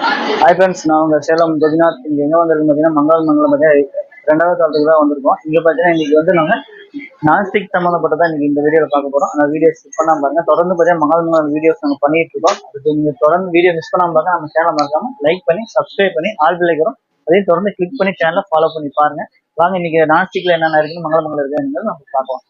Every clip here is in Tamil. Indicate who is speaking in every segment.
Speaker 1: ஹாய் ஃப்ரெண்ட்ஸ் நான் உங்கள் சேலம் கோபிநாத் இங்கே எங்கே வந்திருக்கு பார்த்தீங்கன்னா மங்களம் மங்கலம் பார்த்தீங்கன்னா ரெண்டாவது காலத்துக்கு தான் வந்திருக்கோம். இங்கே பார்த்தீங்கன்னா இன்னைக்கு வந்து நாங்கள் நான்ஸ்டிக் சம்மந்தப்பட்டதான் இன்றைக்கி இந்த வீடியோவில் பார்க்க போகிறோம் அந்த வீடியோ ஸ்கிப் பண்ணாம பாருங்கள் தொடர்ந்து பார்த்தீங்கன்னா மங்களம் மங்கலம் வீடியோஸ் நாங்கள் பண்ணிட்டு இருக்கோம். அதுக்கு நீங்கள் தொடர்ந்து வீடியோ மிஸ் பண்ணாமல் பாருங்க. நம்ம சேனல் மறக்காம லைக் பண்ணி சப்ஸ்கிரைப் பண்ணி ஆல் பிள்ளைக்கிறோம் அதையும் தொடர்ந்து கிளிக் பண்ணி சேனலை ஃபாலோ பண்ணி பாருங்கள் வாங்க இன்னைக்கு நான்ஸ்டிக்கில் என்னென்ன இருக்குன்னு மங்களம் மங்கலம் இருக்குன்னு நம்ம பார்க்கலாம்.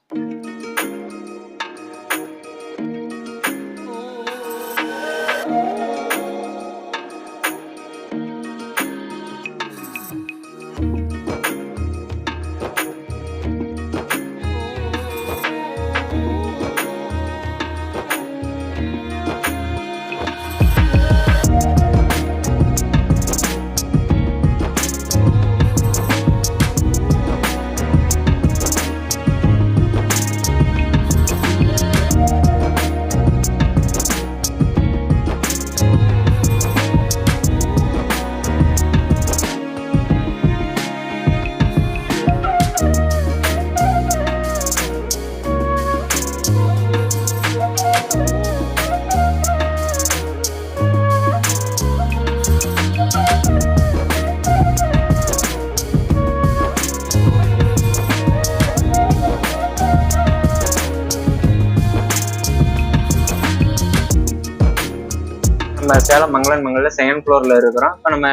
Speaker 2: நம்ம சேலம் மங்களன் மங்கலில் செகண்ட் ஃப்ளோரில் இருக்கிறோம். இப்போ நம்ம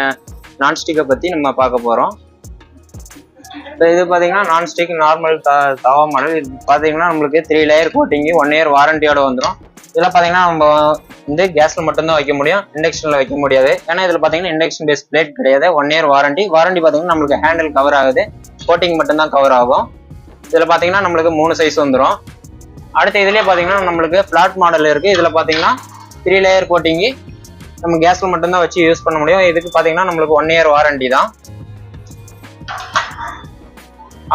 Speaker 2: நான்ஸ்டிக்கை பற்றி நம்ம பார்க்க போகிறோம் இப்போ இது பார்த்தீங்கன்னா நான்ஸ்டிக் நார்மல் த தவா மாடல். இது பார்த்தீங்கன்னா நம்மளுக்கு three layer coating one year வாரண்டியோட வந்துடும் இதில் பார்த்தீங்கன்னா நம்ம வந்து கேஸில் மட்டும்தான் வைக்க முடியும். இண்டக்ஷனில் வைக்க முடியாது. ஏன்னா இதில் பார்த்தீங்கன்னா இண்டக்ஷன் பேஸ் பிளேட் கிடையாது. ஒன் இயர் வாரண்டி வாரண்டி பார்த்தீங்கன்னா நம்மளுக்கு ஹேண்டில் கவர் ஆகுது. கோட்டிங் மட்டும்தான் கவர் ஆகும். இதில் பார்த்தீங்கன்னா நம்மளுக்கு மூணு சைஸ் வந்துடும் அடுத்த இதுலேயே பார்த்தீங்கன்னா நம்மளுக்கு ஃப்ளாட் மாடல் இருக்குது இதில் பார்த்தீங்கன்னா த்ரீ லேயர் கோட்டிங்கு நம்ம கேஸ்ல மட்டும்தான் வச்சு யூஸ் பண்ண முடியும். இதுக்கு பாத்தீங்கன்னா நம்மளுக்கு ஒன் இயர் வாரண்டி தான்.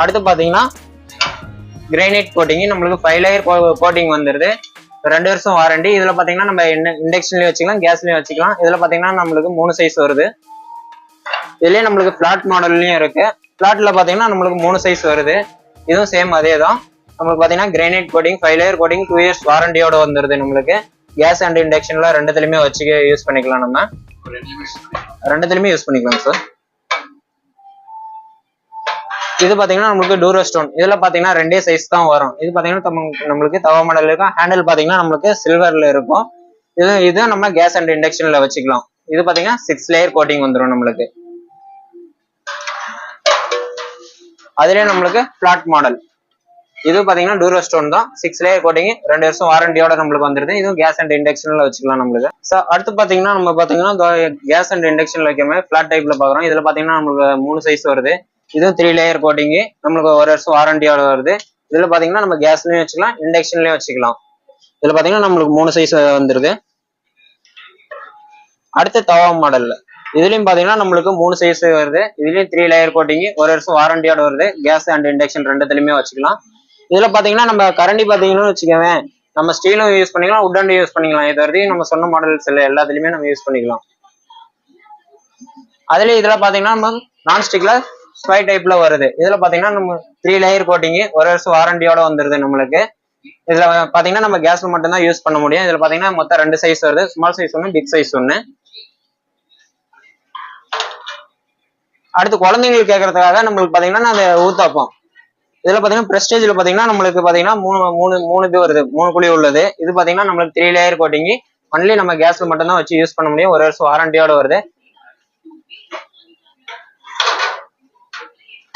Speaker 2: அடுத்து பாத்தீங்கன்னா கிரைனைட் கோட்டிங் நம்மளுக்கு ஃபைவ் லேயர் கோட்டிங் வந்துருது. ரெண்டு வருஷம் வாரண்டி இதுல பாத்தீங்கன்னா நம்ம இண்டக்ஷன்லயும் வச்சுக்கலாம் கேஸ்லயும் வச்சுக்கலாம். இதுல பாத்தீங்கன்னா நம்மளுக்கு மூணு சைஸ் வருது. இதுலயே நம்மளுக்கு ஃப்ளாட் மாடல்லையும் இருக்கு. ஃப்ளாட்டில் பாத்தீங்கன்னா நம்மளுக்கு மூணு சைஸ் வருது. இதுவும் சேம் அதே தான் நம்மளுக்கு பாத்தீங்கன்னா granite coating five layer coating two years வாரண்டியோட வந்துருது நம்மளுக்கு. கேஸ் அண்ட் இண்டக்ஷன்ல ரெண்டுத்துலயுமே வச்சு யூஸ் பண்ணிக்கலாம் நம்ம. ரெண்டுத்துலயுமே யூஸ் பண்ணிக்கலாம் சார் இது பாத்தீங்கன்னா நம்மளுக்கு டூரோ ஸ்டோன் இதுல பாத்தீங்கன்னா ரெண்டே சைஸ் தான் வரும். இது பாத்தீங்கன்னா நம்மளுக்கு தவா மாடல் இருக்கும். ஹேண்டில் பாத்தீங்கன்னா நம்மளுக்கு சில்வர்ல இருக்கும். இது இது நம்ம கேஸ் அண்ட் இண்டக்ஷன்ல வச்சுக்கலாம். இது பாத்தீங்கன்னா சிக்ஸ் லேயர் கோட்டிங் வந்துடும் நம்மளுக்கு. அதுலயே நம்மளுக்கு பிளாட் மாடல் இது பாத்தீங்கன்னா டூரோ ஸ்டோன் தான். சிக்ஸ் லேயர் கோட்டிங் ரெண்டு வருஷம் வாரண்டியோட நம்மளுக்கு வந்துருது. இதுவும் கேஸ் அண்ட் இண்டக்ஷன்ல வச்சுக்கலாம் நம்மளுக்கு. ஸோ அடுத்து பாத்தீங்கன்னா நம்ம பாத்தீங்கன்னா கேஸ் அண்ட் இண்டக்ஷன்ல வைக்காம பிளாட் ஃபிளாட் டைப்ல பாக்குறோம். இதுல பாத்தீங்கன்னா நம்மளுக்கு மூணு சைஸ் வருது. இதுவும் த்ரீ லேயர் கோட்டிங் நம்மளுக்கு ஒரு வருஷம் வாரண்டியோட வருது. இதுல பாத்தீங்கன்னா நம்ம கேஸ்லயும் வச்சுக்கலாம் இண்டக்ஷன்லயும் வச்சுக்கலாம். இதுல பாத்தீங்கன்னா நம்மளுக்கு மூணு சைஸ் வந்துருது. அடுத்து தவா மாடல்ல. இதுலயும் பாத்தீங்கன்னா நம்மளுக்கு மூணு சைஸ் வருது. இதுலயும் த்ரீ லேயர் கோட்டிங் ஒரு வருஷம் வாரண்டியோட வருது. கேஸ் அண்ட் இண்டக்ஷன் ரெண்டுத்துலயுமே வச்சுக்கலாம். இதுல பாத்தீங்கன்னா நம்ம கரண்டி பாத்தீங்கன்னா வச்சுக்கவேன் நம்ம ஸ்டீலும் யூஸ் பண்ணிக்கலாம் உட் யூஸ் பண்ணிக்கலாம். இது வரையும் நம்ம சொன்ன மாடல்ஸ் இல்லை எல்லாத்துலயுமே நம்ம யூஸ் பண்ணிக்கலாம். அதுல இதுல பாத்தீங்கன்னா நம்ம நான்ஸ்டிக்ல ஸ்பை டைப்ல வருது. இதுல பாத்தீங்கன்னா நம்ம த்ரீ லேயர் கோட்டிங் ஒரு வருஷம் வாரண்டியோட வந்துருது நம்மளுக்கு. இதுல பாத்தீங்கன்னா நம்ம கேஸ்ல மட்டும்தான் யூஸ் பண்ண முடியும். இதுல பாத்தீங்கன்னா மொத்தம் ரெண்டு சைஸ் வருது. ஸ்மால் சைஸ் ஒன்று பிக் சைஸ் ஒன்று அடுத்து குழந்தைங்களுக்கு கேட்கறதுக்காக நம்மளுக்கு பாத்தீங்கன்னா அந்த ஊத்தாப்பம். இதுல பாத்தீங்கன்னா பிரஸ்டேஜ்ல பாத்தீங்கன்னா நம்மளுக்கு பாத்தீங்கன்னா மூணு மூணு மூணு இது வருது. மூணு குழி உள்ளது. இது பாத்தீங்கன்னா நம்மளுக்கு த்ரீ லேயர் கோட்டிங் ஒன்லி நம்ம கேஸ்ல மட்டும்தான் வச்சு யூஸ் பண்ண முடியும். ஒரு வருஷம் வாரண்டியோட வருது.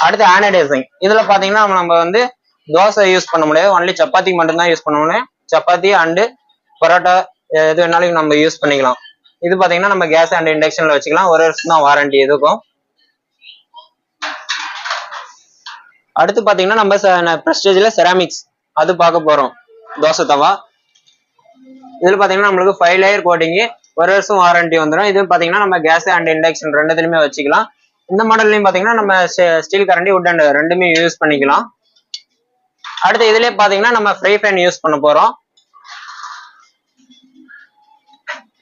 Speaker 2: அடுத்து ஆனடைசிங் இதுல பாத்தீங்கன்னா நம்ம வந்து தோசை யூஸ் பண்ண முடியாது. ஒன்லி சப்பாத்திக்கு மட்டும்தான் யூஸ் பண்ண முடியும். சப்பாத்தி அண்டு பரோட்டா எது வேணாலும் நம்ம யூஸ் பண்ணிக்கலாம். இது பாத்தீங்கன்னா நம்ம கேஸ் அண்ட் இண்டக்ஷன்ல வச்சுக்கலாம். ஒரு வருஷம் தான் வாரண்டி இதுக்கும் அடுத்து பாத்தீங்கன்னா நம்ம ப்ரெஸ்டேஜ்ல செராமிக்ஸ் அது பார்க்க போறோம். தோசை தவா. இதுல பாத்தீங்கன்னா நம்மளுக்கு ஃபைவ் லேயர் கோட்டிங்கு ஒரு வருஷம் வாரண்டி வந்துடும் இது பாத்தீங்கன்னா நம்ம கேஸ் அண்ட் இண்டக்ஷன் ரெண்டுத்துலயுமே வச்சுக்கலாம். இந்த மாடல்லையும் பாத்தீங்கன்னா நம்ம ஸ்டீல் கரண்டி உட் அண்ட் ரெண்டுமே யூஸ் பண்ணிக்கலாம். அடுத்து இதுலயே பாத்தீங்கன்னா நம்ம ஃப்ரை ஃபேன் யூஸ் பண்ண போறோம்.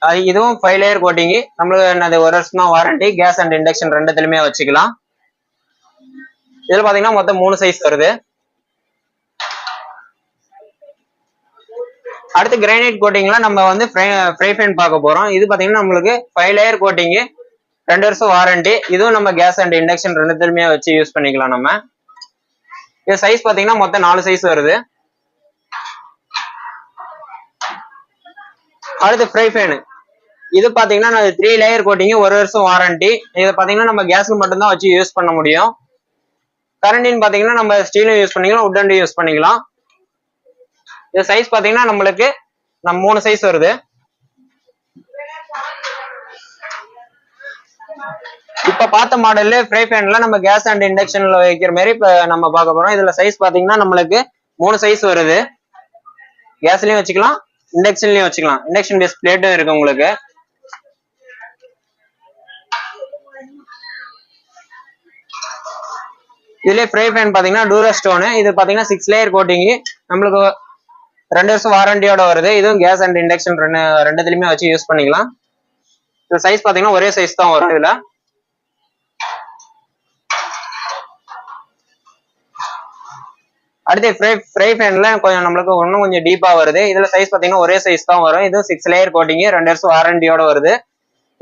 Speaker 2: அது இதுவும் ஃபைவ் லேயர் கோட்டிங்கு நம்மளுக்கு என்னது ஒரு வருஷம் தான் வாரண்டி கேஸ் அண்ட் இண்டக்ஷன் ரெண்டுத்துலயுமே வச்சுக்கலாம். இதுல பாத்தீங்கன்னா மொத்தம் மூணு சைஸ் வருது. அடுத்து கிரானைட் கோட்டிங்ல நம்ம வந்து ஃப்ரை ஃபேன் பார்க்க போறோம். இது பாத்தீங்கன்னா நம்மளுக்கு ஃபைவ் லேயர் கோட்டிங் ரெண்டு வருஷம் வாரண்டி இதுவும் நம்ம கேஸ் அண்ட் இண்டக்ஷன் ரெண்டுத்துலயுமே வச்சு யூஸ் பண்ணிக்கலாம் நம்ம. இது சைஸ் பாத்தீங்கன்னா மொத்தம் நாலு சைஸ் வருது. அடுத்து ஃப்ரை ஃபேனு இது பாத்தீங்கன்னா த்ரீ லேயர் கோட்டிங்கு ஒரு வருஷம் வாரண்டி இதை பாத்தீங்கன்னா நம்ம கேஸ்ல மட்டும்தான் வச்சு யூஸ் பண்ண முடியும். கரண்டின்னு பாத்தீங்கன்னா நம்ம ஸ்டீலும் யூஸ் பண்ணிக்கலாம் உட்டன்டும் யூஸ் பண்ணிக்கலாம். இது சைஸ் பாத்தீங்கன்னா நம்மளுக்கு நம்ம மூணு சைஸ் வருது. இப்ப பார்த்த மாடல்ல ஃப்ரை ஃபேன்ல நம்ம கேஸ் அண்ட் இண்டக்ஷன்ல வைக்கிற மாதிரி இப்ப நம்ம பார்க்க போறோம். இதுல சைஸ் பாத்தீங்கன்னா நம்மளுக்கு மூணு சைஸ் வருது. கேஸ்லயும் வச்சுக்கலாம் இண்டக்ஷன்லயும் வச்சுக்கலாம். இண்டக்ஷன் பேஸ் பிளேட்டும் இருக்கு உங்களுக்கு. இதுலயே ஃப்ரை ஃபேன் பாத்தீங்கன்னா டூரா ஸ்டோனு இது பாத்தீங்கன்னா சிக்ஸ் லேயர் கோட்டிங்கு நம்மளுக்கு ரெண்டு வருஷம் வாரண்டியோட வருது. இதுவும் கேஸ் அண்ட் இண்டக்ஷன் ரெண்டு ரெண்டுத்துலையுமே வச்சு யூஸ் பண்ணிக்கலாம். இந்த சைஸ் பாத்தீங்கன்னா ஒரே சைஸ் தான் வரும் இதுல. அடுத்து ஃப்ரை ஃப்ரை ஃபேன்ல கொஞ்சம் நம்மளுக்கு இன்னும் கொஞ்சம் டீப்பாக வருது. இதில் சைஸ் பார்த்தீங்கன்னா ஒரே சைஸ் தான் வரும். இதுவும் சிக்ஸ் லேயர் கோட்டிங்கு ரெண்டு வருஷம் வாரண்டியோட வருது.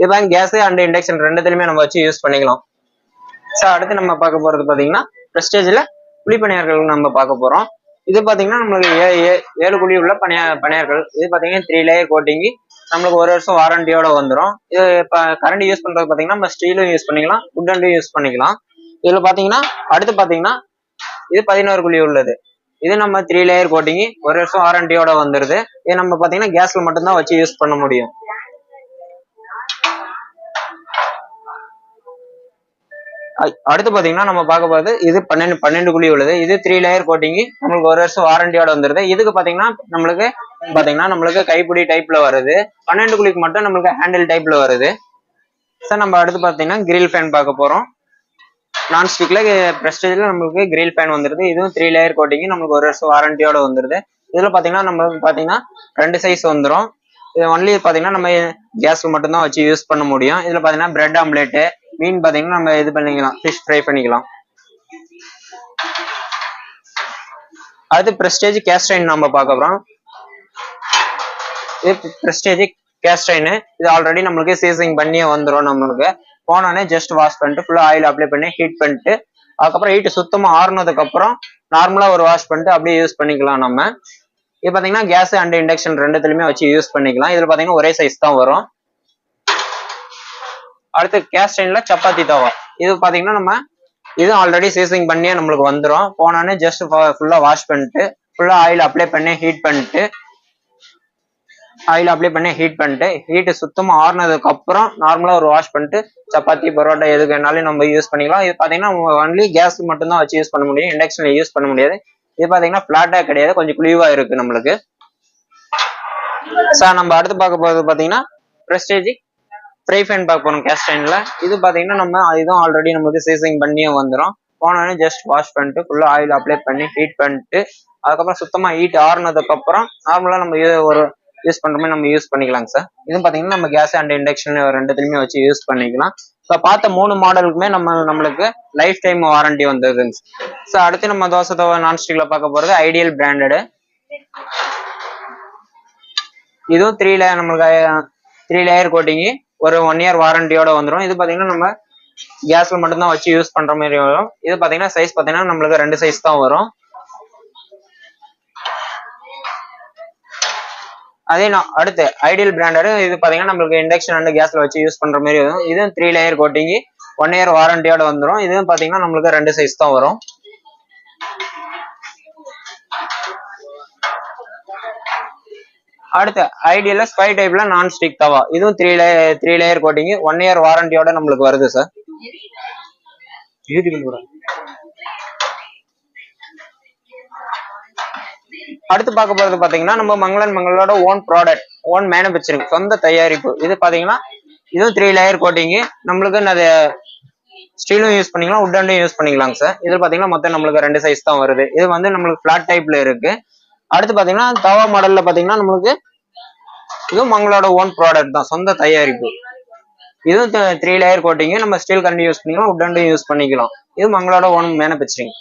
Speaker 2: இது கேஸ் அண்ட் இண்டக்ஷன் ரெண்டுத்துலையுமே நம்ம வச்சு யூஸ் பண்ணிக்கலாம். ஸோ அடுத்து நம்ம பார்க்க போகிறது பார்த்தீங்கன்னா ப்ரெஸ்டேஜில் குழி பணியார்கள் நம்ம பார்க்க போகிறோம் இது பார்த்தீங்கன்னா நம்மளுக்கு ஏ- ஏ- ஏழு குழி உள்ள பணியா பணியார்கள் இது பார்த்தீங்கன்னா த்ரீ லேயர் கோட்டிங்கி நம்மளுக்கு ஒரு வருஷம் வாரண்டியோட வந்துடும் இது இப்போ கரண்ட் யூஸ் பண்ணுறது பார்த்தீங்கன்னா நம்ம ஸ்டீலும் யூஸ் பண்ணிக்கலாம் உட்டன்டும் யூஸ் பண்ணிக்கலாம். இதில் பார்த்தீங்கன்னா அடுத்து பார்த்தீங்கன்னா இது பதினோரு குழி உள்ளது. இது நம்ம த்ரீ லேயர் கோட்டிங்கி ஒரு வருஷம் வாரண்டியோட வந்துடுது இது நம்ம பார்த்தீங்கன்னா கேஸில் மட்டும்தான் வச்சு யூஸ் பண்ண முடியும். அடுத்து பார்த்தீங்கன்னா நம்ம பார்க்க போகிறது இது பன்னெண்டு பன்னெண்டு குழி உள்ளது. இது த்ரீ லேயர் கோட்டிங் நம்மளுக்கு ஒரு வருஷம் வாரண்டியோட வந்துருது. இதுக்கு பார்த்தீங்கன்னா நம்மளுக்கு பார்த்தீங்கன்னா நம்மளுக்கு கைப்பிடி டைப்ல வருது. பன்னெண்டு குழிக்கு மட்டும் நம்மளுக்கு ஹேண்டில் டைப்ல வருது. சார் நம்ம அடுத்து பார்த்தீங்கன்னா கிரில் ஃபேன் பார்க்க போகிறோம் நான் ஸ்டிக்ல பிரஸ்டேஜ்ல நம்மளுக்கு கிரில் ஃபேன் வந்துருது. இதுவும் த்ரீ லேயர் கோட்டிங் நம்மளுக்கு ஒரு வருஷம் வாரண்டியோட வந்துருது. இதில் பார்த்தீங்கன்னா நம்மளுக்கு பார்த்தீங்கன்னா ரெண்டு சைஸ் வந்துடும் இது ஒன்லி பார்த்தீங்கன்னா நம்ம கேஸ் மட்டும்தான் வச்சு யூஸ் பண்ண முடியும். இதில் பார்த்தீங்கன்னா பிரெட் ஆம்லேட்டு மீன் பாத்தீங்கன்னா நம்ம இது பண்ணிக்கலாம் ஃபிஷ் ஃப்ரை பண்ணிக்கலாம். அடுத்து பிரஸ்டேஜ் கேஸ்டைன் நம்ம பார்க்க போகிறோம் இது பிரஸ்டேஜ் கேஸ்டைன் இது ஆல்ரெடி நம்மளுக்கு சீசனிங் பண்ணியே வந்துரும் நம்மளுக்கு. போனோடனே ஜஸ்ட் வாஷ் பண்ணிட்டு ஃபுல்லா ஆயில் அப்ளை பண்ணி ஹீட் பண்ணிட்டு அதுக்கப்புறம் ஹீட் சுத்தமா ஆறுனதுக்கு அப்புறம் நார்மலா ஒரு வாஷ் பண்ணிட்டு அப்படியே யூஸ் பண்ணிக்கலாம் நம்ம. இது பாத்தீங்கன்னா கேஸ் அண்ட் இண்டக்ஷன் ரெண்டுத்துலயுமே வச்சு யூஸ் பண்ணிக்கலாம். இதில் பாத்தீங்கன்னா ஒரே சைஸ் தான் வரும். அடுத்து கேஸ்டைன்ல சப்பாத்தி தவா. இது பாத்தீங்கன்னா நம்ம இது ஆல்ரெடி சீசனிங் பண்ணியே நம்மளுக்கு வந்துடும் போனோடனே ஜஸ்ட் ஃபுல்லா வாஷ் பண்ணிட்டு ஃபுல்லா ஆயில் அப்ளை பண்ணி ஹீட் பண்ணிட்டு ஆயில் அப்ளை பண்ணி ஹீட் பண்ணிட்டு ஹீட் சுத்தமா ஆறுனதுக்கு அப்புறம் நார்மலா ஒரு வாஷ் பண்ணிட்டு சப்பாத்தி பரோட்டா எதுக்கு வேணாலும் நம்ம யூஸ் பண்ணிக்கலாம். இது பாத்தீங்கன்னா ஒன்லி கேஸ் மட்டும் தான் வச்சு யூஸ் பண்ண முடியும். இண்டக்ஷன்ல யூஸ் பண்ண முடியாது. இது பாத்தீங்கன்னா பிளாட்டா கிடையாது. கொஞ்சம் குழிவா இருக்கு நம்மளுக்கு. சார் நம்ம அடுத்து பார்க்க போறது பாத்தீங்கன்னா பிரஸ்டேஜ் ஃப்ரை ஃபேன் பார்க்க போறோம் கேஸ்டைன்ல இது பார்த்தீங்கன்னா நம்ம இதுவும் ஆல்ரெடி நம்மளுக்கு சீசிங் பண்ணியும் வந்துடும் போனோடனே ஜஸ்ட் வாஷ் பண்ணிட்டு ஃபுல்லாக ஆயில் அப்ளை பண்ணி ஹீட் பண்ணிட்டு அதுக்கப்புறம் சுத்தமாக ஹீட் ஆறுனதுக்கப்புறம் நார்மலாக நம்ம இது ஒரு யூஸ் பண்ற மாதிரி நம்ம யூஸ் பண்ணிக்கலாங்க சார் இது பார்த்தீங்கன்னா நம்ம கேஸ் அண்ட் இண்டக்ஷன் ரெண்டுத்துலையுமே வச்சு யூஸ் பண்ணிக்கலாம். இப்போ பார்த்த மூணு மாடலுக்குமே நம்ம நம்மளுக்கு லைஃப் டைம் வாரண்டி வந்ததுங்க சார் அடுத்து நம்ம தோசை தவா நான்ஸ்டிக்ல பார்க்க போகிறது ஐடியல் பிராண்டடு இதுவும் த்ரீ லேயர் நம்மளுக்கு த்ரீ லேயர் கோட்டிங்கு ஒரு ஒன் இயர் வாரண்டியோட வந்துடும் இது பார்த்தீங்கன்னா நம்ம கேஸ்ல மட்டும்தான் வச்சு யூஸ் பண்ற மாதிரி வரும். இது பாத்தீங்கன்னா சைஸ் பாத்தீங்கன்னா நம்மளுக்கு ரெண்டு சைஸ் தான் வரும். அதே நான் அடுத்து ஐடியல் பிராண்டடு இது பாத்தீங்கன்னா நம்மளுக்கு இண்டக்ஷன் அண்ட் கேஸ்ல வச்சு யூஸ் பண்ற மாதிரி வரும். இதுவும் three layer coating one year வாரண்டியோட வந்துடும் இதுவும் பாத்தீங்கன்னா நம்மளுக்கு ரெண்டு சைஸ் தான் வரும். அடுத்து ஐடியல்ல ஸ்பை டைப்ல நான் ஸ்டிக் தவா. இதுவும் three layer three layer coating one year வாரண்டியோட நம்மளுக்கு வருது சார் அடுத்து பார்க்க போறது பாத்தீங்கன்னா நம்ம மங்களன் மங்களோட ஓன் ப்ராடக்ட் ஓன் மேனுபேக்சரிங் சொந்த தயாரிப்பு. இது பாத்தீங்கன்னா இதுவும் த்ரீ லேயர் கோட்டிங் நம்மளுக்கு அது ஸ்டீலும் யூஸ் பண்ணிக்கலாம் உட்டன்டும் யூஸ் பண்ணிக்கலாங்க சார் இது பாத்தீங்கன்னா மொத்தம் நம்மளுக்கு ரெண்டு சைஸ் தான் வருது. இது வந்து நம்மளுக்கு ஃபிளாட் டைப்ல இருக்கு. அடுத்து பாத்தீங்கன்னா தவா மாடல்ல பாத்தீங்கன்னா நம்மளுக்கு இதுவும் மங்களோட ஓன் ப்ராடக்ட் தான். சொந்த தயாரிப்பு. இதுவும் த்ரீ லேயர் கோட்டிங்கு நம்ம ஸ்டீல் கண்டி யூஸ் பண்ணிக்கலாம் உட்டண்டும் யூஸ் பண்ணிக்கலாம். இது மங்களோட ஓன் மேனுபேக்சரிங்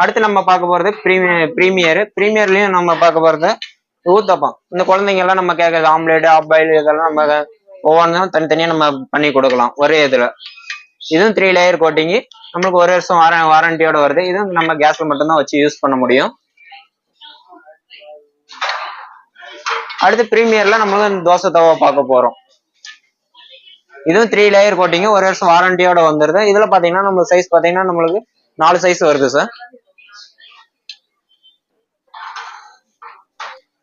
Speaker 2: அடுத்து நம்ம பார்க்க போறது ப்ரீமியர் ப்ரீமியர் ப்ரீமியர்லயும் நம்ம பார்க்க போறது ஊத்தப்பம். இந்த குழந்தைங்க எல்லாம் நம்ம கேட்கறது ஆம்லேட் ஆப் பாயில் இதெல்லாம் நம்ம ஒவ்வொன்றும் தனித்தனியா நம்ம பண்ணி கொடுக்கலாம். ஒரே இதுல. இதுவும் த்ரீ லேயர் கோட்டிங்கு நம்மளுக்கு ஒரு வருஷம் வார வாரண்டியோட வருது. இதுவும் நம்ம கேஸ்ல மட்டும்தான் வச்சு யூஸ் பண்ண முடியும். அடுத்து ப்ரீமியர்ல நம்மளுக்கு இந்த தோசை தவா பார்க்க போறோம். இதுவும் த்ரீ லேயர் கோட்டிங்கு ஒரு வருஷம் வாரண்டியோட வந்துருது. இதுல பாத்தீங்கன்னா நம்ம சைஸ் பாத்தீங்கன்னா நம்மளுக்கு நாலு சைஸ் வருது சார்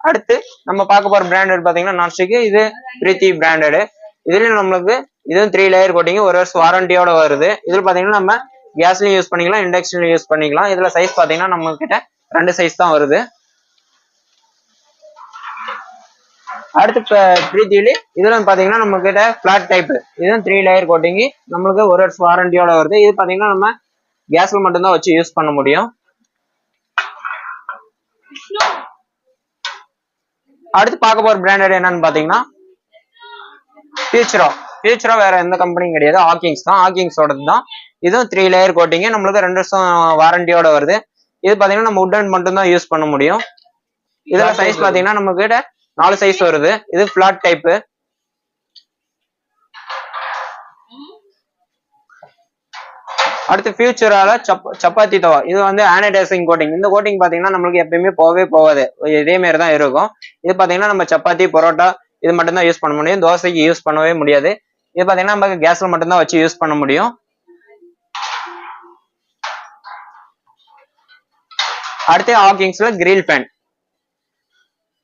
Speaker 2: அடுத்து நம்ம பார்க்க போற பிராண்டட் பாத்தீங்கன்னா நான்ஸ்டிக் இது பிரீத்தி பிராண்டடு இதுலயும் நம்மளுக்கு இதுவும் த்ரீ லேயர் கோட்டிங் ஒரு வருஷம் வாரண்டியோட வருது. இதுல பாத்தீங்கன்னா நம்ம கேஸ்லயும் யூஸ் பண்ணிக்கலாம் இண்டக்ஷன்லயும் யூஸ் பண்ணிக்கலாம். இதுல சைஸ் பாத்தீங்கன்னா நம்ம கிட்ட ரெண்டு சைஸ் தான் வருது. அடுத்து ப- பிரீத்தியில இதுல பாத்தீங்கன்னா நம்ம கிட்ட பிளாட் டைப் இதுவும் த்ரீ லேயர் கோட்டிங் நம்மளுக்கு ஒரு வருஷம் வாரண்டியோட வருது. இது பாத்தீங்கன்னா நம்ம கேஸ்ல மட்டும்தான் வச்சு யூஸ் பண்ண முடியும். அடுத்து பார்க்க போற பிராண்டட் என்னன்னு பாத்தீங்கன்னா ஃபியூச்சரோ ஃபியூச்சரோ வேற எந்த கம்பெனியும் கிடையாது. ஹாக்கிங்ஸ் தான். ஹாக்கிங்ஸோடது தான். இதுவும் த்ரீ லேயர் கோட்டிங் நம்மளுக்கு ரெண்டு வருஷம் வாரண்டியோட வருது. இது பாத்தீங்கன்னா நம்ம உட்டன் மட்டும் தான் யூஸ் பண்ண முடியும். இதுல
Speaker 1: Flat
Speaker 2: சைஸ் பாத்தீங்கன்னா நம்ம கிட்ட நாலு சைஸ் வருது. இது பிளாட் டைப் அடுத்து ஃபியூச்சரால சப் சப்பாத்தி தவா. இது வந்து ஆனடைசிங் கோட்டிங் இந்த கோட்டிங் பாத்தீங்கன்னா நம்மளுக்கு எப்பயுமே போகவே போகாது. இதே மாதிரி தான் இருக்கும். இது பாத்தீங்கன்னா நம்ம சப்பாத்தி பரோட்டா இது மட்டும்தான் யூஸ் பண்ண முடியும். தோசைக்கு யூஸ் பண்ணவே முடியாது. இது பாத்தீங்கன்னா நம்ம கேஸ்ல மட்டும்தான் வச்சு யூஸ் பண்ண முடியும். அடுத்து ஹாக்கிங்ஸ்ல கிரில் பேன்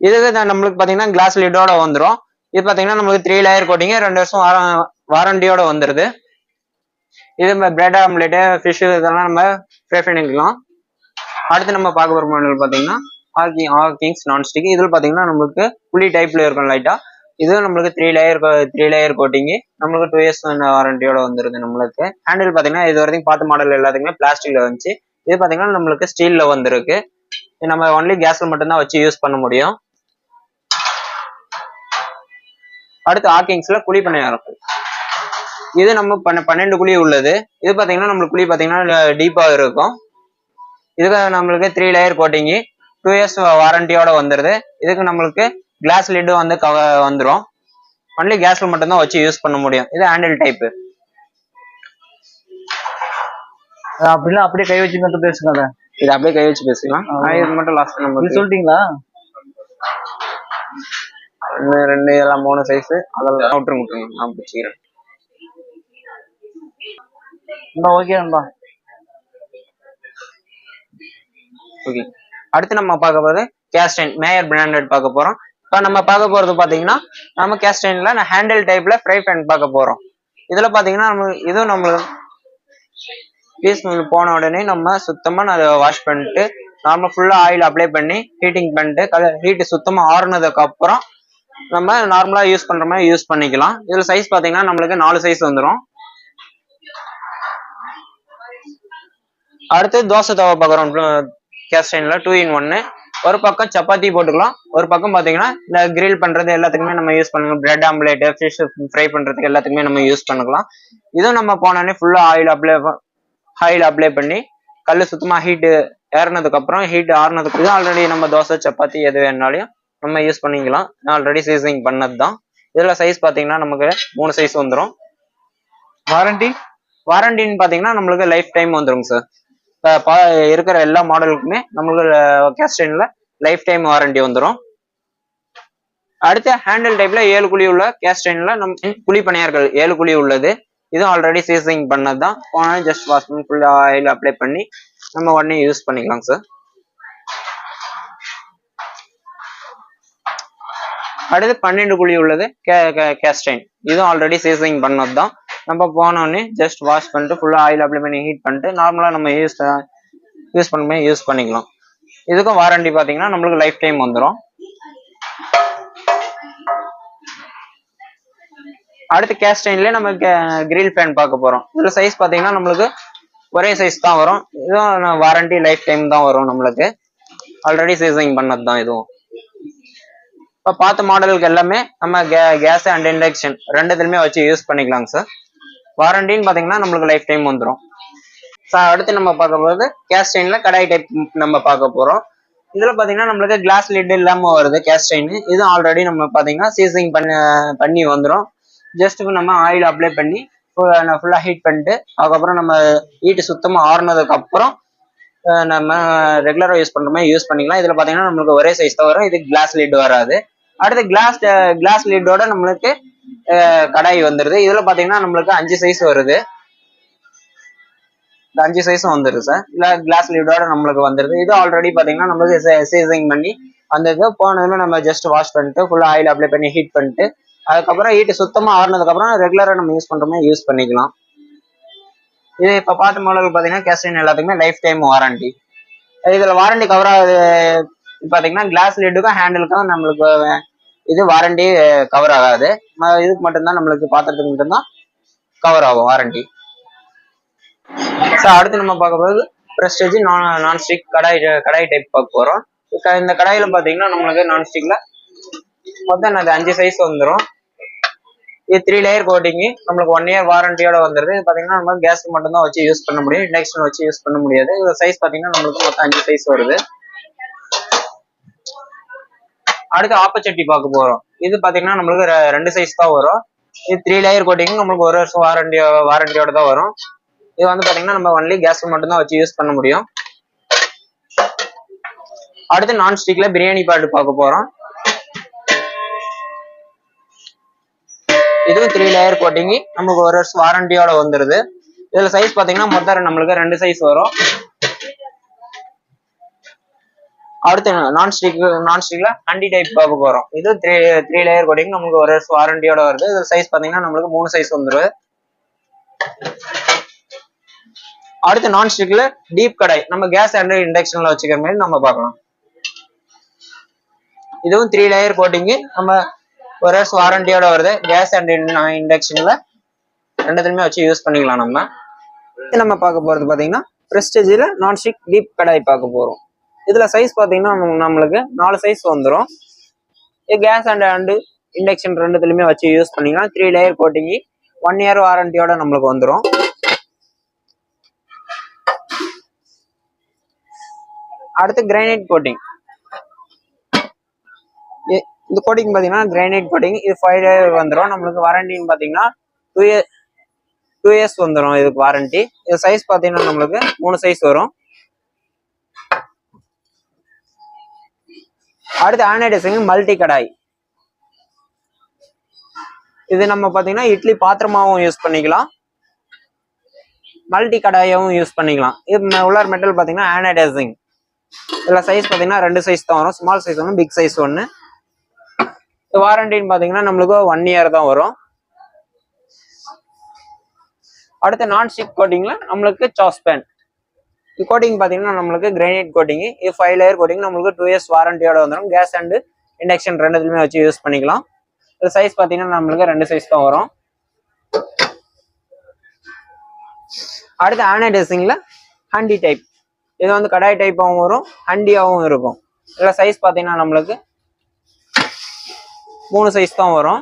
Speaker 2: இதுக்கு தான் நம்மளுக்கு பாத்தீங்கன்னா கிளாஸ் லிட்டோட வந்துடும் இது பாத்தீங்கன்னா நம்மளுக்கு த்ரீ லேயர் கோட்டிங்க ரெண்டு வருஷம் வாரண்டியோட வந்துருது. இது பிரெட் ஆம்லெட்டு ஃபிஷ் இதெல்லாம் நம்ம ஃப்ரை பண்ணிக்கலாம் அடுத்து நம்ம பார்க்க போகிற மாடல் பார்த்தீங்கன்னா ஹாக்கி ஹாக்கிங்ஸ் நான்ஸ்டிக் இதில் பார்த்தீங்கன்னா நம்மளுக்கு புளி டைப்பில் இருக்கும் லைட்டா இதுவும் நம்மளுக்கு three layer three layer coating நம்மளுக்கு டூ இயர்ஸ் வாரண்டியோட வந்துருது நம்மளுக்கு. ஹேண்டில் பார்த்தீங்கன்னா இது வரைக்கும் பார்த்த மாடல் எல்லாத்துக்குமே பிளாஸ்டிக்ல வந்துச்சு. இது பார்த்தீங்கன்னா நம்மளுக்கு ஸ்டீல்ல வந்திருக்கு. நம்ம ஒன்லி கேஸ்ல மட்டும்தான் வச்சு யூஸ் பண்ண முடியும். அடுத்து ஹாக்கிங்ஸ்ல குழி பணியாரம் இது நம்ம பன்ன பன்னெண்டு குழி உள்ளது. இது பாத்தீங்கன்னா நம்மளுக்கு குழி பாத்தீங்கன்னா டீப்பா இருக்கும். இதுக்கு நம்மளுக்கு three layer coating two years வாரண்டியோட வந்துருது. இதுக்கு நம்மளுக்கு கிளாஸ் லிட்டு வந்து கவ வந்துரும். ஒன்லி கேஸ்ல மட்டும்தான் வச்சு யூஸ் பண்ண முடியும். இது ஹேண்டில் டைப்
Speaker 1: அப்படிலாம் அப்படியே கை வச்சு மட்டும் பேசுங்க
Speaker 2: இது அப்படியே கை வச்சு பேசிக்கலாம். ஆனா இது மட்டும் லாஸ்ட் நம்ம
Speaker 1: சொல்லிட்டீங்களா?
Speaker 2: ஒன்று ரெண்டு எல்லாம் மூணு சைஸ் அதெல்லாம் விட்டுருங்க விட்டுருங்க நான் பிடிச்சிக்கிறேன்.
Speaker 1: இந்த ஓகே நண்பா
Speaker 2: ஓகே அடுத்து நம்ம பார்க்க போறது கேஸ்டைன் மேயர் பிராண்டட் பார்க்க போறோம். இப்போ நம்ம பார்க்க போறது பாத்தீங்கன்னா நம்ம கேஸ்டைன்ல நான் ஹேண்டில் டைப்ல ஃப்ரை பேன் பார்க்க போறோம். இதுல பாத்தீங்கன்னா நம்ம இதுவும் நம்மளுக்கு பீஸ் மில் போன உடனே நம்ம சுத்தமா அதை வாஷ் பண்ணிட்டு நார்மல் ஃபுல்லா ஆயில் அப்ளை பண்ணி ஹீட்டிங் பண்ணிட்டு கலர் ஹீட் சுத்தமா ஆறுனதுக்கு அப்புறம் நம்ம நார்மலா யூஸ் பண்ற மாதிரி யூஸ் பண்ணிக்கலாம். இதில் சைஸ் பாத்தீங்கன்னா நம்மளுக்கு நாலு சைஸ் வந்துடும் அடுத்து தோசை தவா பார்க்குறோம். கேஸ்டைன்ல டூ இன் ஒன்னு ஒரு பக்கம் சப்பாத்தி போட்டுக்கலாம். ஒரு பக்கம் பாத்தீங்கன்னா இந்த கிரில் பண்றது எல்லாத்துக்குமே நம்ம யூஸ் பண்ணலாம். பிரெட் ஆம்லேட் ஃபிஷ் ஃப்ரை பண்றதுக்கு எல்லாத்துக்குமே நம்ம யூஸ் பண்ணிக்கலாம் இதுவும் நம்ம போனோடனே ஃபுல்லா ஆயில் அப்ளை ஆயில் அப்ளை பண்ணி கல் சுத்தமா ஹீட் ஏறினதுக்கு அப்புறம் ஹீட் ஆறுனதுக்கு இது ஆல்ரெடி நம்ம தோசை சப்பாத்தி எது வேணாலையும் நம்ம யூஸ் பண்ணிக்கலாம். ஆல்ரெடி சீசனிங் பண்ணது தான் இதுல சைஸ் பாத்தீங்கன்னா நமக்கு மூணு சைஸ் வந்துடும்
Speaker 1: வாரண்டி
Speaker 2: வாரண்டின்னு பாத்தீங்கன்னா நம்மளுக்கு லைஃப் டைம் வந்துருங்க சார் இருக்கிற எல்லா மாடலுக்குமே நம்மளுக்கு கேஸ்டைன்ல லைஃப் டைம் வாரண்டி வந்துடும் அடுத்து ஹேண்டில் டைப்ல ஏழு குழி உள்ள கேஸ்டைன்ல நம்ம குழி பணியார்கள் ஏழு குழி உள்ளது. இதுவும் ஆல்ரெடி சீசனிங் பண்ணது தான் போனால் ஜஸ்ட் வாஷ் பண்ணி ஆயில் அப்ளை பண்ணி நம்ம உடனே யூஸ் பண்ணிக்கலாம் சார் அடுத்து பன்னெண்டு குழி உள்ளது கேஸ்டைன் இதுவும் ஆல்ரெடி சீசனிங் பண்ணது தான் நம்ம போனோடனே ஜஸ்ட் வாஷ் பண்ணிட்டு ஃபுல்லாக ஆயில் அப்ளை பண்ணி ஹீட் பண்ணிட்டு நார்மலாக நம்ம யூஸ் யூஸ் பண்ணுமே யூஸ் பண்ணிக்கலாம். இதுக்கும் வாரண்டி பார்த்தீங்கன்னா நம்மளுக்கு லைஃப் டைம் வந்துடும் அடுத்து கேஸ்டைன்லேயே நம்ம கிரில் ஃபேன் பார்க்க போகிறோம் இதில் சைஸ் பார்த்தீங்கன்னா நம்மளுக்கு ஒரே சைஸ் தான் வரும். இதுவும் வாரண்டி லைஃப் டைம் தான் வரும் நம்மளுக்கு. ஆல்ரெடி சீசனிங் பண்ணது தான் இதுவும். இப்போ பார்த்த மாடலுக்கு எல்லாமே நம்ம கே கேஸ் அண்ட் இண்டக்ஷன் ரெண்டுத்துலையுமே வச்சு யூஸ் பண்ணிக்கலாங்க சார் வாரண்டின்னு பார்த்தீங்கன்னா நம்மளுக்கு லைஃப் டைம் வந்துடும் ஸோ அடுத்து நம்ம பார்க்க போகிறது கேஸ்டைனில் கடாய் டைப் நம்ம பார்க்க போகிறோம் இதில் பார்த்தீங்கன்னா நம்மளுக்கு கிளாஸ் லிட் இல்லாமல் வருது கேஸ்டைனு இது ஆல்ரெடி நம்ம பார்த்தீங்கன்னா சீசிங் பண்ண பண்ணி வந்துடும் ஜஸ்ட் நம்ம ஆயில் அப்ளை பண்ணி ஃபுல்லாக ஹீட் பண்ணிட்டு அதுக்கப்புறம் நம்ம ஹீட்டு சுத்தமாக ஆறுனதுக்கப்புறம் நம்ம ரெகுலராக யூஸ் பண்ணுற மாதிரி யூஸ் பண்ணிக்கலாம். இதில் பார்த்தீங்கன்னா நம்மளுக்கு ஒரே சைஸ் தான் வரும். இது கிளாஸ் லிட் வராது. அடுத்து கிளாஸ் கிளாஸ் லிட்டோட நம்மளுக்கு கடாய் வந்துருது. இதுல பாத்தீங்கன்னா நம்மளுக்கு அஞ்சு சைஸ் வருது. இந்த அஞ்சு சைஸும் வந்துருது சார் இல்ல கிளாஸ் லீடோட நம்மளுக்கு வந்துருது. இது ஆல்ரெடி பாத்தீங்கன்னா நம்மளுக்கு சீசிங் பண்ணி வந்தது. போனதுல நம்ம ஜஸ்ட் வாஷ் பண்ணிட்டு ஃபுல்லா ஆயில் அப்ளை பண்ணி ஹீட் பண்ணிட்டு அதுக்கப்புறம் ஹீட் சுத்தமா ஆறுனதுக்கு அப்புறம் ரெகுலரா நம்ம யூஸ் பண்ற யூஸ் பண்ணிக்கலாம். இது இப்ப பார்த்த மாடல் பாத்தீங்கன்னா கேஸ்டின் எல்லாத்துக்குமே லைஃப் டைம் வாரண்டி இதுல வாரண்டி கவர் ஆகுது. பாத்தீங்கன்னா கிளாஸ் லீடுக்கும் ஹேண்டிலுக்கும் நம்மளுக்கு இது வாரண்டி கவர் eh, ஆகாது. இதுக்கு மட்டும்தான் நம்மளுக்கு பாத்திரத்துக்கு மட்டும்தான் கவர் ஆகும் வாரண்டி ஸோ அடுத்து நம்ம பார்க்க போகிறது ப்ரெஸ்டேஜ் நான் நான்ஸ்டிக் கடாய் கடாய் டைப் பார்க்க போகிறோம் இந்த கடாயில் பார்த்தீங்கன்னா நம்மளுக்கு நான்ஸ்டிக்கில் மொத்தம் அது அஞ்சு சைஸ் வந்துடும் இது த்ரீ லேயர் கோட்டிங்கு நம்மளுக்கு ஒன் இயர் வாரண்டியோட வந்துருது. பார்த்தீங்கன்னா நம்ம கேஸ் மட்டும்தான் வச்சு யூஸ் பண்ண முடியும். இண்டக்ஷன் வச்சு யூஸ் பண்ண முடியாது. இது சைஸ் பார்த்தீங்கன்னா நம்மளுக்கு மொத்தம் அஞ்சு சைஸ் வருது. அடுத்து ஆப்பச்சட்டி பார்க்க போறோம். இது பாத்தீங்கன்னா நம்மளுக்கு ரெண்டு சைஸ் தான் வரும். இது த்ரீ லேயர் கோட்டிங் நம்மளுக்கு ஒரு வருஷம் வாரண்டி வாரண்டியோட தான் வரும். இது வந்து பாத்தீங்கன்னா நம்ம ஒன்லி கேஸ் மட்டும்தான் வச்சு யூஸ் பண்ண முடியும். அடுத்து நான் ஸ்டிக்ல பிரியாணி பாட்டு பார்க்க போறோம். இதுவும் த்ரீ லேயர் கோட்டிங் நமக்கு ஒரு வருஷம் வாரண்டியோட வந்துருது. இதுல சைஸ் பாத்தீங்கன்னா மொத்தம் நம்மளுக்கு ரெண்டு சைஸ் வரும். அடுத்து நான் ஸ்டிக் நான் ஸ்டிக்ல ஹண்டி டைப் பார்க்க போறோம் இது த்ரீ த்ரீ லேயர் கோட்டிங் நமக்கு ஒரு வாரண்டியோட வருது. இது சைஸ் பாத்தீங்கன்னா நம்மளுக்கு மூணு சைஸ் வந்துருது. அடுத்து நான் ஸ்டிக்ல டீப் கடாய். நம்ம கேஸ் அண்ட் இண்டக்ஷன்ல வச்சுக்கிற மாதிரி நம்ம பார்க்கலாம். இதுவும் த்ரீ லேயர் கோட்டிங்கு நம்ம ஒரு வருஷம் வாரண்டியோட வருது. கேஸ் அண்ட் இண்டக்ஷன்ல ரெண்டுத்துலயுமே வச்சு யூஸ் பண்ணிக்கலாம் நம்ம. நம்ம பார்க்க போறது பாத்தீங்கன்னா ப்ரெஸ்டேஜில் நான்ஸ்டிக் டீப் கடாய் பார்க்க போறோம். இதுல சைஸ் பாத்தீங்கன்னா நம்மளுக்கு நாலு சைஸ் வந்துடும் இது கேஸ் அண்ட் அண்டு இண்டக்ஷன் ரெண்டுத்துலயுமே வச்சு யூஸ் பண்ணிக்கலாம். Three layer coating one year வாரண்டியோட நம்மளுக்கு வந்துடும் அடுத்து கிரைனைட் கோட்டிங் இந்த கோட்டிங் பாத்தீங்கன்னா கிரைனைட் கோட்டிங் இது ஃபைவ் இயர் வந்துடும் நம்மளுக்கு வாரண்டின்னு பாத்தீங்கன்னா டூ இயர் டூ இயர்ஸ் வந்துடும் இதுக்கு வாரண்டி இது சைஸ் பாத்தீங்கன்னா நம்மளுக்கு மூணு சைஸ் வரும். அடுத்து ஆனடைசிங் மல்டி கடாய். இது நம்ம பார்த்தீங்கன்னா இட்லி பாத்திரமாவும் யூஸ் பண்ணிக்கலாம். மல்டி கடாயாவும் யூஸ் பண்ணிக்கலாம். இது உள்ளார் மெட்டல் பார்த்தீங்கன்னா ஆனடைசிங் இதில் சைஸ் பார்த்தீங்கன்னா ரெண்டு சைஸ் தான் வரும். ஸ்மால் சைஸ் ஒன்று பிக் சைஸ் ஒன்று வாரண்டின்னு பார்த்தீங்கன்னா நம்மளுக்கு ஒன் இயர் தான் வரும். அடுத்து நான் ஸ்டிக் கோட்டிங்கில் நம்மளுக்கு சாஸ்பேன் கோட்டிங் பார்த்தீங்கன்னா நம்மளுக்கு கிரைனைட் கோட்டிங் இது ஃபைவ் லேயர் கோட்டிங் நம்மளுக்கு டூ இயர்ஸ் வாரண்டியோட வந்துடும் கேஸ் அண்ட் இண்டக்ஷன் ரெண்டுத்துலையுமே வச்சு யூஸ் பண்ணிக்கலாம். இது சைஸ் பார்த்தீங்கன்னா நம்மளுக்கு ரெண்டு சைஸ் தான் வரும். அடுத்து ஆனடைசிங்கில் ஹண்டி டைப் இது வந்து கடாய் டைப்பாகவும் வரும் ஹண்டியாகவும் இருக்கும். இதில் சைஸ் பார்த்தீங்கன்னா நம்மளுக்கு மூணு சைஸ் தான் வரும்.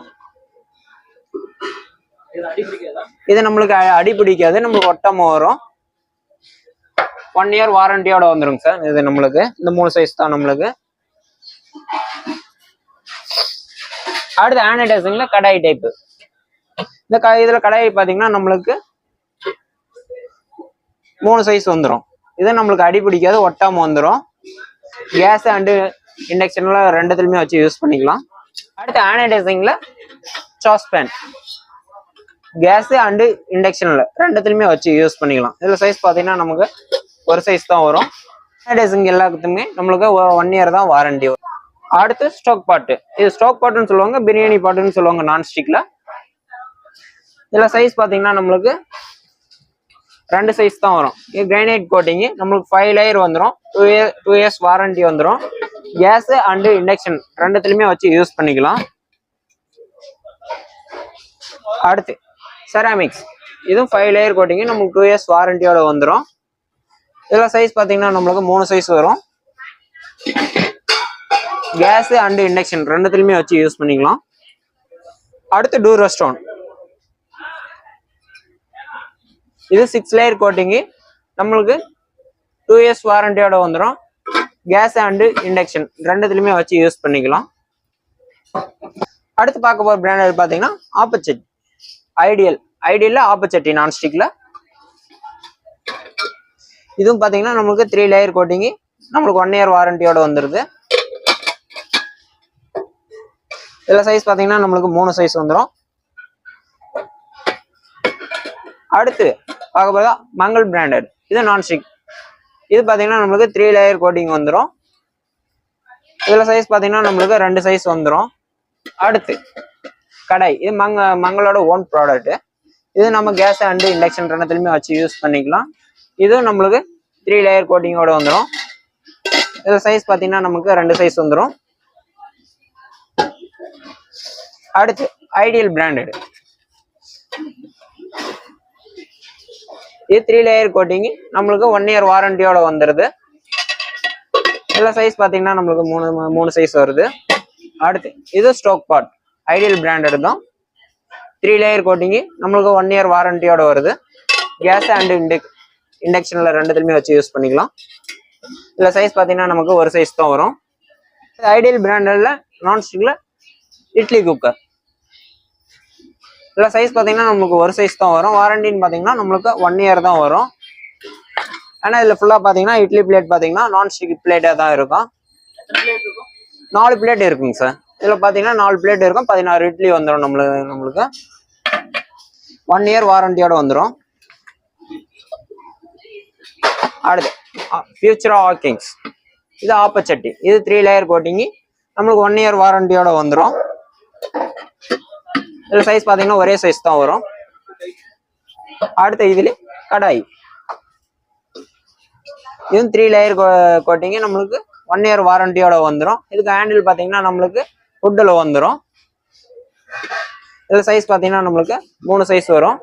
Speaker 2: இது நம்மளுக்கு அடி பிடிக்காது நம்மளுக்கு ஒட்டமாக வரும். ஒன் இயர் வாரண்டியோட வந்துருங்க சார். இது நம்மளுக்கு. இந்த மூணு சைஸ் தான் நம்மளுக்கு. அடுத்து ஆனடைசிங்ல கடாய் டைப்பு இந்த க இதுல கடாய் பாத்தீங்கன்னா நம்மளுக்கு மூணு சைஸ் வந்துடும் இது நம்மளுக்கு அடி பிடிக்காது ஒட்டாம வந்துடும் கேஸ் அண்டு இண்டக்ஷன்ல ரெண்டுத்துலயுமே வச்சு யூஸ் பண்ணிக்கலாம். அடுத்து ஆனடைசிங்ல சாஸ்பேன் கேஸு அண்டு இண்டக்ஷனில் ரெண்டுத்துலையுமே வச்சு யூஸ் பண்ணிக்கலாம். இதில் சைஸ் பார்த்தீங்கன்னா நமக்கு ஒரு சைஸ் தான் வரும். சானிடைசிங் எல்லாத்துக்குமே நம்மளுக்கு ஒன் இயர் தான் வாரண்டி வரும். அடுத்து ஸ்டோக் பாட்டு இது ஸ்டோக் பாட்டுன்னு சொல்லுவாங்க பிரியாணி பாட்டுன்னு சொல்லுவாங்க நான்ஸ்டிக்கில் இதில் சைஸ் பார்த்தீங்கன்னா நம்மளுக்கு ரெண்டு சைஸ் தான் வரும். இது கிரைனைட் கோட்டிங்கு நம்மளுக்கு ஃபைவ் லேயர் வந்துடும் two year two years warranty வந்துடும் கேஸ் அண்டு இண்டக்ஷன் ரெண்டுத்துலையுமே வச்சு யூஸ் பண்ணிக்கலாம். அடுத்து செராமிக்ஸ் இதுவும் ஃபைவ் லேயர் கோட்டிங்கு நமக்கு டூ இயர்ஸ் வாரண்டியோட வந்துடும் இதில் சைஸ் பார்த்தீங்கன்னா நம்மளுக்கு மூணு சைஸ் வரும். கேஸ் அண்டு இண்டக்ஷன் ரெண்டுத்துலையுமே வச்சு யூஸ் பண்ணிக்கலாம். அடுத்து டூர் ரெஸ்டோன் இது சிக்ஸ் லேயர் கோட்டிங்கு நம்மளுக்கு டூ இயர்ஸ் வாரண்டியோட வந்துடும் கேஸ் அண்டு இண்டக்ஷன் ரெண்டுத்துலையுமே வச்சு யூஸ் பண்ணிக்கலாம். அடுத்து பார்க்க போகிற பிராண்ட் பார்த்தீங்கன்னா ஆப்பச்சட்டி ஐடியல் ஐடியலில் ஆப்பச்சட்டி நான்ஸ்டிக்கில் இதுவும் பார்த்தீங்கன்னா நம்மளுக்கு த்ரீ லேயர் கோட்டிங்கு நம்மளுக்கு ஒன் இயர் வாரண்டியோட வந்துடுது இதில் சைஸ் பார்த்தீங்கன்னா நம்மளுக்கு மூணு சைஸ் வந்துடும் அடுத்து பார்க்க போதா மங்கள் பிராண்டட் இது நான்ஸ்டிக் இது பார்த்தீங்கன்னா நம்மளுக்கு த்ரீ லேயர் கோட்டிங் வந்துடும் இதில் சைஸ் பார்த்தீங்கன்னா நம்மளுக்கு ரெண்டு சைஸ் வந்துடும் அடுத்து கடாய் இது மங்க மங்களோட ஓன் ப்ராடக்ட்டு இது நம்ம கேஸ் அண்டு இண்டக்ஷன் ரெண்டுத்துலையுமே வச்சு யூஸ் பண்ணிக்கலாம். இதுவும் நம்மளுக்கு த்ரீ லேயர் கோட்டிங்கோட வந்துடும் இதில் சைஸ் பார்த்தீங்கன்னா நமக்கு ரெண்டு சைஸ் வந்துடும் அடுத்து ஐடியல் பிராண்டட் இது த்ரீ லேயர் கோட்டிங் நம்மளுக்கு ஒன் இயர் வாரண்டியோட வந்துடுது இதில் சைஸ் பார்த்தீங்கன்னா நம்மளுக்கு மூணு மூணு சைஸ் வருது. அடுத்து இது ஸ்டோக் பாட் ஐடியல் பிராண்டட் தான். த்ரீ லேயர் கோட்டிங்கு நம்மளுக்கு ஒன் இயர் வாரண்டியோட வருது. கேஸ் அண்ட் இண்டிக் இண்டக்ஷனில் ரெண்டுத்துலையுமே வச்சு யூஸ் பண்ணிக்கலாம். இதில் சைஸ் பார்த்தீங்கன்னா நமக்கு ஒரு சைஸ் தான் வரும். ஐடியல் பிராண்டில் நான்ஸ்டிக்கில் இட்லி குக்கர் இதில் சைஸ் பார்த்தீங்கன்னா நம்மளுக்கு ஒரு சைஸ் தான் வரும். வாரண்டின்னு பார்த்தீங்கன்னா நம்மளுக்கு ஒன் இயர் தான் வரும். ஆனால் இதில் ஃபுல்லாக பார்த்தீங்கன்னா இட்லி பிளேட் பார்த்தீங்கன்னா நான்ஸ்டிக் பிளேட்டாக தான் இருக்கும். நாலு பிளேட் இருக்குங்க சார் இதில் பார்த்தீங்கன்னா நாலு பிளேட் இருக்கும். பதினாறு இட்லி வந்துடும் நம்மளுக்கு. நம்மளுக்கு ஒன் இயர் வாரண்டியோட வந்துடும் அடுத்து ஃபியூச்சர் ஆக்கிங்ஸ் இது ஆப்பச்சட்டி. இது த்ரீ லேயர் கோட்டிங்கு நம்மளுக்கு ஒன் இயர் வாரண்டியோட வந்துடும் இதில் சைஸ் பார்த்தீங்கன்னா ஒரே சைஸ் தான் வரும். அடுத்த இதுல கடாய். இதுவும் த்ரீ லேயர் கோட்டிங்கு நம்மளுக்கு ஒன் இயர் வாரண்டியோட வந்துடும் இதுக்கு ஹேண்டில் பார்த்தீங்கன்னா நம்மளுக்கு ஃபுட்டில் வந்துடும் இதில் சைஸ் பார்த்தீங்கன்னா நம்மளுக்கு மூணு சைஸ் வரும்.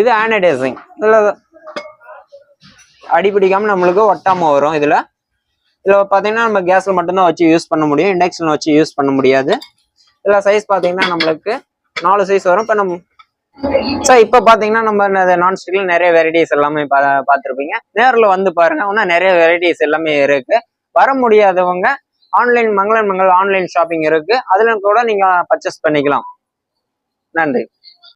Speaker 2: இது ஆனடைசிங் இதில் அடிபிடிக்காம நம்மளுக்கு ஒட்டாம வரும் இதுல. இதுல பாத்தீங்கன்னா நம்ம கேஸ்ல மட்டும்தான் வச்சு யூஸ் பண்ண முடியும். இண்டக்ஷன் வச்சு யூஸ் பண்ண முடியாது. இதுல சைஸ் பாத்தீங்கன்னா நம்மளுக்கு நாலு சைஸ் வரும். இப்போ நம்ம சார் இப்போ பாத்தீங்கன்னா நம்ம நான்ஸ்டிக்ல நிறைய வெரைட்டிஸ் எல்லாமே பா பார்த்துருப்பீங்க நேரில் வந்து பாருங்க. இன்னும் நிறைய வெரைட்டிஸ் எல்லாமே இருக்கு. வர முடியாதவங்க ஆன்லைன் மங்களன் மங்கள் ஆன்லைன் ஷாப்பிங் இருக்கு. அதுல கூட நீங்க பர்ச்சேஸ் பண்ணிக்கலாம். நன்றி.